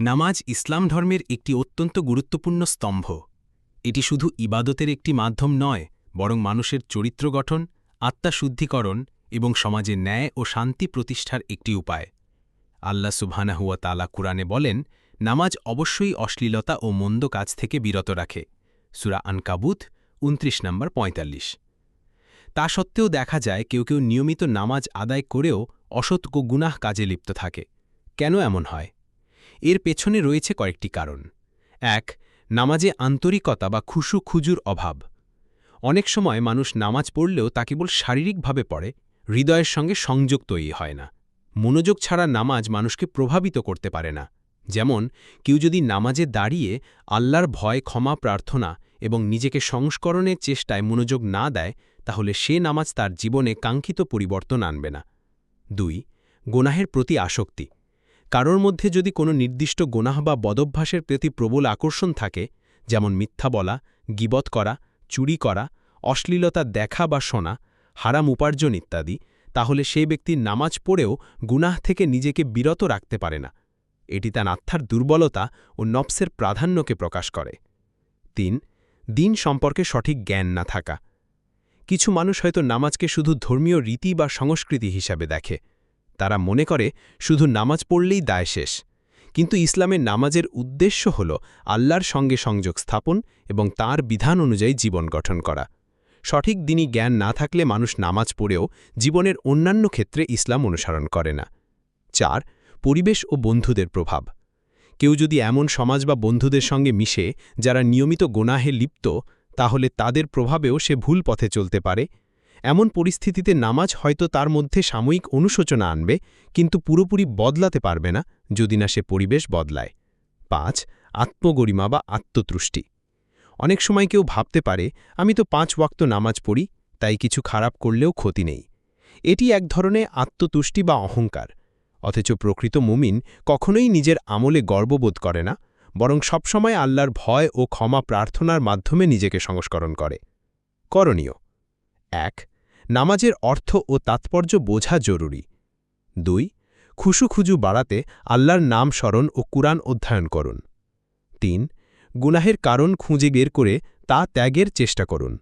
নামাজ ইসলাম ধর্মের একটি অত্যন্ত গুরুত্বপূর্ণ স্তম্ভ। এটি শুধু ইবাদতের একটি মাধ্যম নয়, বরং মানুষের চরিত্র গঠন আত্মাশুদ্ধিকরণ এবং সমাজে ন্যায় ও শান্তি প্রতিষ্ঠার একটি উপায়। আল্লাহ সুবহানাহুয়া তালা কুরআনে বলেন, নামাজ অবশ্যই অশ্লীলতা ও মন্দ কাজ থেকে বিরত রাখে। সুরা আনকাবুত, উনত্রিশ নম্বর, পঁয়তাল্লিশ। তা সত্ত্বেও দেখা যায়, কেউ কেউ নিয়মিত নামাজ আদায় করেও অসৎ গুনাহ কাজে লিপ্ত থাকে। কেন এমন হয়? এর পেছনে রয়েছে কয়েকটি কারণ। এক, নামাজে আন্তরিকতা বা খুশু খুজুর অভাব। অনেক সময় মানুষ নামাজ পড়লেও তা কেবল শারীরিকভাবে পড়ে, হৃদয়ের সঙ্গে সংযোগ তৈরি হয় না। মনোযোগ ছাড়া নামাজ মানুষকে প্রভাবিত করতে পারে না। যেমন, কেউ যদি নামাজে দাঁড়িয়ে আল্লাহর ভয়, ক্ষমা, প্রার্থনা এবং নিজেকে সংস্করণের চেষ্টায় মনোযোগ না দেয়, তাহলে সে নামাজ তার জীবনে কাঙ্ক্ষিত পরিবর্তন আনবে না। দুই, গোনাহের প্রতি আসক্তি। কারোর মধ্যে যদি কোনো নির্দিষ্ট গোনাহ বা বদভ্যাসের প্রতি প্রবল আকর্ষণ থাকে, যেমন মিথ্যা বলা, গিবত করা, চুরি করা, অশ্লীলতা দেখা বা শোনা, হারাম উপার্জন ইত্যাদি, তাহলে সেই ব্যক্তি নামাজ পড়েও গুনাহ থেকে নিজেকে বিরত রাখতে পারে না। এটি তার আত্মার দুর্বলতা ও নফসের প্রাধান্যকে প্রকাশ করে। তিন, দিন সম্পর্কে সঠিক জ্ঞান না থাকা। কিছু মানুষ হয়তো নামাজকে শুধু ধর্মীয় রীতি বা সংস্কৃতি হিসাবে দেখে। তারা মনে করে শুধু নামাজ পড়লেই দায় শেষ। কিন্তু ইসলামের নামাজের উদ্দেশ্য হল আল্লাহর সঙ্গে সংযোগ স্থাপন এবং তার বিধান অনুযায়ী জীবন গঠন করা। সঠিক দিনই জ্ঞান না থাকলে মানুষ নামাজ পড়েও জীবনের অন্যান্য ক্ষেত্রে ইসলাম অনুসরণ করে না। চার, পরিবেশ ও বন্ধুদের প্রভাব। কেউ যদি এমন সমাজ বা বন্ধুদের সঙ্গে মিশে, যারা নিয়মিত গোনাহে লিপ্ত, তাহলে তাদের প্রভাবেও সে ভুল পথে চলতে পারে এমন পরিস্থিতিতে নামাজ হয়তো তার মধ্যে সাময়িক অনুশোচনা আনবে, কিন্তু পুরোপুরি বদলাতে পারবে না যদি না সে পরিবেশ বদলায়। পাঁচ, আত্মগরিমা বা আত্মতুষ্টি। অনেক সময় কেউ ভাবতে পারে, আমি তো পাঁচ ওয়াক্ত নামাজ পড়ি, তাই কিছু খারাপ করলেও ক্ষতি নেই। এটি এক ধরনের আত্মতুষ্টি বা অহংকার। অথচ প্রকৃত মুমিন কখনোই নিজের আমলে গর্ববোধ করে না, বরং সবসময় আল্লাহর ভয় ও ক্ষমা প্রার্থনার মাধ্যমে নিজেকে সংস্করণ করে। করণীয় এক, নামাজের অর্থ ও তাৎপর্য বোঝা জরুরি। দুই, খুশুখুজু বাড়াতে আল্লাহর নাম স্মরণ ও কুরআন অধ্যয়ন করুন। তিন, গুনাহের কারণ খুঁজে বের করে তা ত্যাগের চেষ্টা করুন।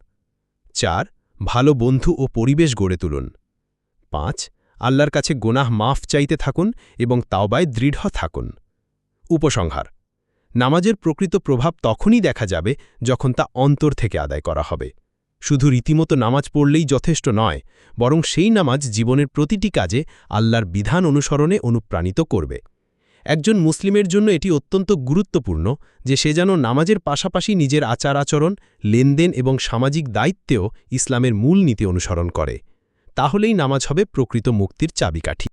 চার, ভালো বন্ধু ও পরিবেশ গড়ে তুলুন। পাঁচ, আল্লাহর কাছে গোনাহ মাফ চাইতে থাকুন এবং তাওবায় দৃঢ় থাকুন। উপসংহার, নামাজের প্রকৃত প্রভাব তখনই দেখা যাবে যখন তা অন্তর থেকে আদায় করা হবে। শুধু রীতিমতো নামাজ পড়লেই যথেষ্ট নয়, বরং সেই নামাজ জীবনের প্রতিটি কাজে আল্লাহর বিধান অনুসরণে অনুপ্রাণিত করবে। একজন মুসলিমের জন্য এটি অত্যন্ত গুরুত্বপূর্ণ যে সে যেন নামাজের পাশাপাশি নিজের আচার আচরণ লেনদেন এবং সামাজিক দায়িত্বেও ইসলামের মূল নীতি অনুসরণ করে। তাহলেই নামাজ হবে প্রকৃত মুক্তির চাবিকাঠি।